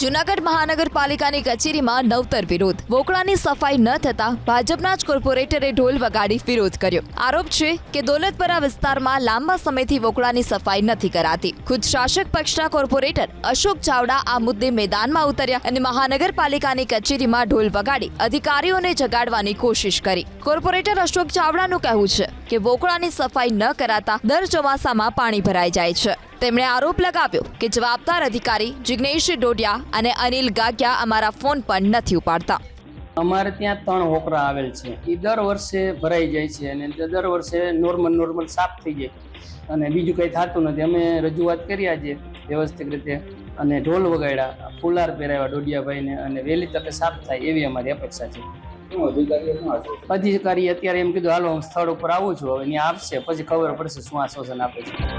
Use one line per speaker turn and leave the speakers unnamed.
જૂનાગઢ મહાનગરપાલિકાની કચેરીમાં નવતર વિરોધ. વોકળાની સફાઈ ન થતા ભાજપના જ કોર્પોરેટરે ઢોલ વગાડી વિરોધ કર્યો. આરોપ છે કે દોલતપરા વિસ્તારમાં લાંબા સમયથી વોકળાની સફાઈ નથી કરાતી. ખુદ શાસક પક્ષના કોર્પોરેટર અશોક ચાવડા આ મુદ્દે મેદાનમાં ઉતર્યા અને મહાનગરપાલિકાની કચેરીમાં ઢોલ વગાડી અધિકારીઓને જગાડવાની કોશિશ કરી. કોર્પોરેટર અશોક ચાવડાનું કહેવું છે કે વોકળાની સફાઈ ન કરાતા દર ચોમાસામાં પાણી ભરાઈ જાય છે. તેમણે આરોપ લગાવ્યો કે જવાબદાર અધિકારી જિગ્નેશ ડોડિયા અને અનિલ ગાગિયા અમારા ફોન પણ નથી ઉપાડતા.
અમારે ત્યાં ત્રણ હોકરા આવેલ છે. એ દર વર્ષે ભરાઈ જાય છે અને દર વર્ષે નોર્મલ નોર્મલ સાફ થઈ જાય અને બીજું કંઈ થતું નથી. અમે રજૂઆત કરી આજે વ્યવસ્થિત રીતે અને ઢોલ વગાડ્યા, ફુલાર પહેરાવ્યા ડોડિયાભાઈને અને વહેલી તકે સાફ થાય એવી અમારી અપેક્ષા છે. અધિકારી અત્યારે એમ કીધું, હાલો, હું સ્થળ ઉપર આવું છું, હવે ત્યાં આપશે પછી ખબર પડશે શું આશ્વાસન આપે છે.